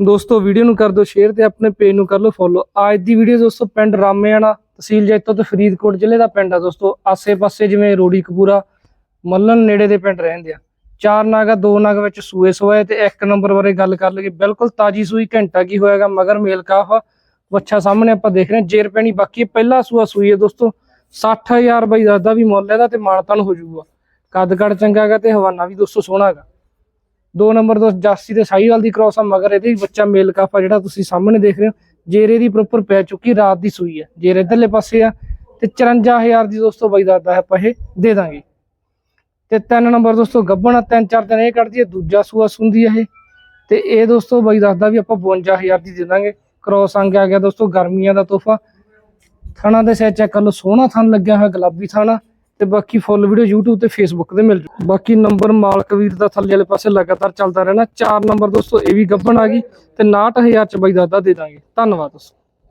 ਦੋਸਤੋ ਵੀਡੀਓ ਨੂੰ ਕਰ ਦਿਓ ਸ਼ੇਅਰ ਤੇ ਆਪਣੇ ਪੇਜ ਨੂੰ ਕਰ ਲਓ ਫੋਲੋ ਅੱਜ ਦੀ ਵੀਡੀਓ ਦੋਸਤੋ, ਪਿੰਡ ਰਾਮੇਆਣਾ, ਤਹਿਸੀਲ ਜੈਤੋ ਤੇ ਫਰੀਦਕੋਟ ਜ਼ਿਲ੍ਹੇ ਦਾ ਪਿੰਡ ਆ ਦੋਸਤੋ। ਆਸੇ-ਪਾਸੇ ਜਿਵੇਂ ਰੋੜੀ ਕਪੂਰਾ ਮੱਲਨ ਨੇੜੇ ਦੇ ਪਿੰਡ ਰਹਿੰਦੇ ਆ। ਚਾਰ ਨਾਗਾ, ਦੋ ਨਾਗ ਵਿੱਚ ਸੂਏ ਸੋਏ ਤੇ ਇੱਕ ਨੰਬਰ ਬਾਰੇ ਗੱਲ ਕਰ ਲਈਏ। ਬਿਲਕੁਲ ਤਾਜੀ ਸੂਈ, ਘੰਟਾ ਕੀ ਹੋਏਗਾ ਮਗਰ ਮੇਲ ਕਾਫ ਵੱਛਾ ਸਾਹਮਣੇ ਆਪਾਂ ਦੇਖ ਰਹੇ ਜੇਰ ਪੈਣੀ ਬਾਕੀ ਪਹਿਲਾ ਸੂਆ ਸੂਈ ਹੈ ਦੋਸਤੋ 60000 ਬਾਈ 10 ਵੀ ਮੁੱਲ ਇਹਦਾ ਤੇ ਮਾਨਤਨ ਹੋ ਜਾਊਗਾ। ਕੱਦ ਕੱਦ ਚੰਗਾਗਾ ਤੇ ਹਵਾਨਾ ਵੀ ਦੋਸਤੋ ਸੋਹਣਾਗਾ ਦੋ ਨੰਬਰ ਤੋਂ ਜਾਸੀ ਦੇ ਸਾਈਵਾਲ ਦੀ ਕ੍ਰਾਸ ਆ, ਮਗਰ ਇਹਦੇ ਬੱਚਾ ਮੇਲ ਕਾਫਾ ਜਿਹੜਾ ਤੁਸੀਂ ਸਾਹਮਣੇ ਦੇਖ ਰਹੇ ਹੋ। ਜੇਰੇ ਦੀ ਪ੍ਰੋਪਰ ਪੈ ਚੁੱਕੀ, ਰਾਤ ਦੀ ਸੂਈ ਹੈ ਜੇਰੇ ਇਧਰਲੇ ਪਾਸੇ ਆ ਤੇ 54000 ਦੀ ਦੋਸਤੋ ਬਾਈ ਦਾਦਾ ਹੈ ਆਪਾਂ ਦੇ ਦਾਂਗੇ। ਤੇ ਤਿੰਨ ਨੰਬਰ ਦੋਸਤੋ ਗੱਬਣ ਤਿੰਨ ਚਾਰ ਦਿਨ ਇਹ ਕੱਢਦੀ ਹੈ ਦੂਜਾ ਸੂਆ ਸੁੰਦੀ ਹੈ ਇਹ। ਤੇ ਇਹ ਦੋਸਤੋ ਬਾਈ ਦੱਸਦਾ ਵੀ ਆਪਾਂ 52000 ਦੀ ਦੇ ਦਾਂਗੇ। ਕ੍ਰਾਸ ਆ ਗਿਆ ਦੋਸਤੋ, ਗਰਮੀਆਂ ਦਾ ਤੋਹਫਾ। ਥਣਾ ਦੇ ਸੈਚ ਚੈੱਕ ਕਰ ਲਓ ਸੋਹਣਾ ਥਣ ਲੱਗਿਆ ਹੋਇਆ, ਗੁਲਾਬੀ ਥਾਣਾ ਤੇ ਬਾਕੀ ਫੁੱਲ ਵੀਡੀਓ YouTube ਤੇ Facebook ਤੇ ਮਿਲ ਜੂ। ਬਾਕੀ ਨੰਬਰ ਮਾਲਕ ਵੀਰ ਦਾ ਥੱਲੇ ਵਾਲੇ ਪਾਸੇ ਲਗਾਤਾਰ ਚੱਲਦਾ ਰਹਿਣਾ। ਚਾਰ ਨੰਬਰ ਦੋਸਤੋ, ਇਹ ਵੀ ਗੱਬਣ ਆ ਗਈ ਤੇ 69000 ਚ ਬਾਈ ਦਾਦਾ ਦੇ ਦਾਂਗੇ। ਧੰਨਵਾਦ ਦੋਸਤੋ।